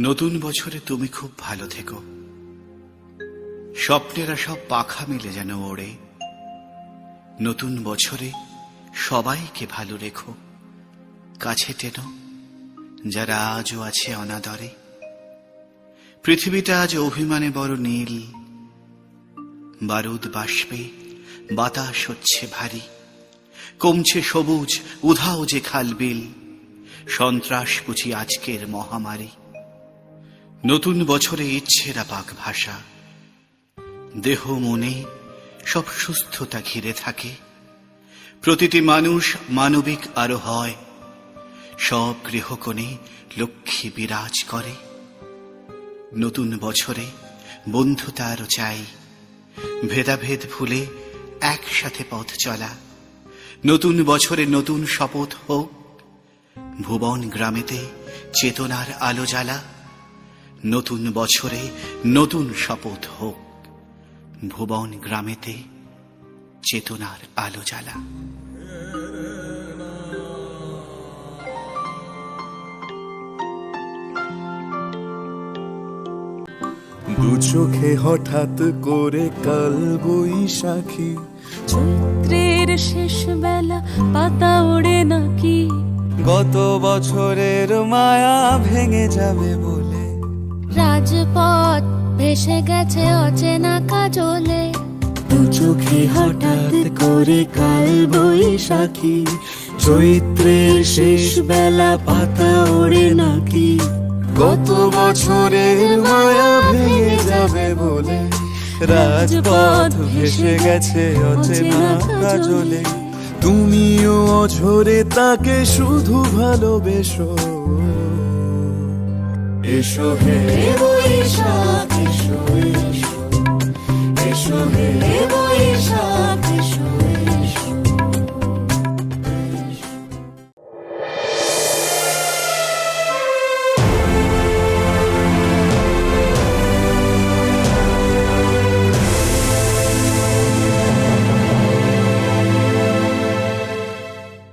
নতুন বছরে তুমি খুব ভালো থেকো। স্বপ্নেরা সব পাখা মেলে যেন ওড়ে। নতুন বছরে সবাইকে ভালো রেখো। কাছে টেনো, যারা আজও আছে অনাদরে। পৃথিবীটা আজ অভিমানে বড় নীল। বারুদ বাষ্পে বাতাস হচ্ছে ভারী। কমছে সবুজ, উধাও যে খালবিল সন্ত্রাস বুঝি আজকের মহামারী। নতুন বছরে ইচ্ছেরা পাক ভাষা। দেহ মনে সব সুস্থতা ঘিরে থাকে। প্রতিটি মানুষ মানবিক আরও হয় সব গৃহকোণে লক্ষ্মী বিরাজ করে। নতুন বছরে বন্ধুতা আরও চাই। ভেদাভেদ ভুলে একসাথে পথ চলা। নতুন বছরে নতুন শপথ হোক। ভুবন গ্রামেতে চেতনার আলো জ্বালা। নতুন বছরে নতুন শপথ হোক। ভুবন গ্রামেতে চেতনার আলো জ্বালা। দু চোখে হঠাৎ করে কাল বৈশাখী। চৈত্রের শেষ বেলা পাতা ওড়ে নাকি? গত বছরের মায়া ভেঙে যাবে বলে রাজপথ ভেসে গেছে অচেনা কাজলে। চোখে হঠাৎ করে কাল বৈশাখী, চৈত্রের শেষ বেলা পাতা ওড়ে নাকি। গত বছরের মায়া ভেঙে যাবে বলে রাজপথ ভেসে গেছে অচেনা কাজলে। তুমিও অঝরে তাকে শুধু ভালোবেসো। এসো হে। বৈশাখ এসো।